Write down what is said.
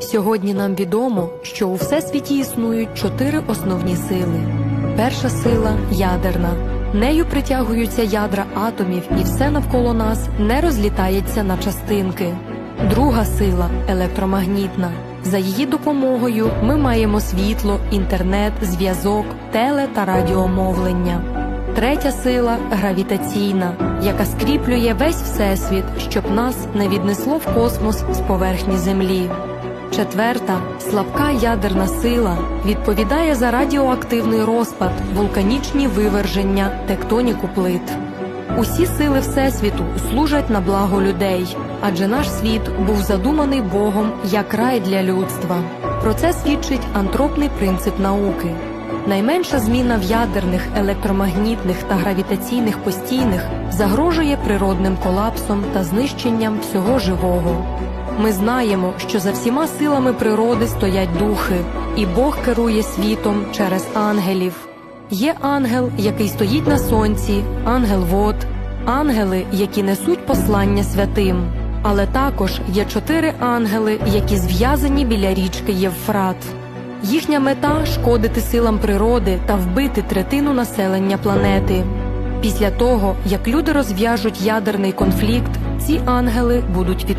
Сьогодні нам відомо, що у всесвіті існують чотири основні сили. Перша сила ядерна. Нею притягуються ядра атомів, і все навколо нас не розлітається на частинки. Друга сила електромагнітна. За її допомогою ми маємо світло, інтернет, зв'язок, теле та радіомовлення. Третя сила гравітаційна, яка скріплює весь всесвіт, щоб нас не віднесло в космос з поверхні Землі. Четверта слабка ядерна сила відповідає за радіоактивний розпад, вулканічні виверження, тектоніку плит. Усі сили Всесвіту служать на благо людей, адже наш світ був задуманий Богом як рай для людства. Про це свідчить антропний принцип науки. Найменша зміна в ядерних, електромагнітних та гравітаційних постійних загрожує природним колапсом та знищенням всього живого. Ми знаємо, що за всіма силами природи стоять духи, і Бог керує світом через ангелів. Є ангел, який стоїть на сонці, ангел вод, ангели, які несуть послання святим. Але також є чотири ангели, які зв'язані біля річки Євфрат. Їхня мета шкодити силам природи та вбити третину населення планети. Після того, як люди розв'яжуть ядерний конфлікт, ці ангели будуть від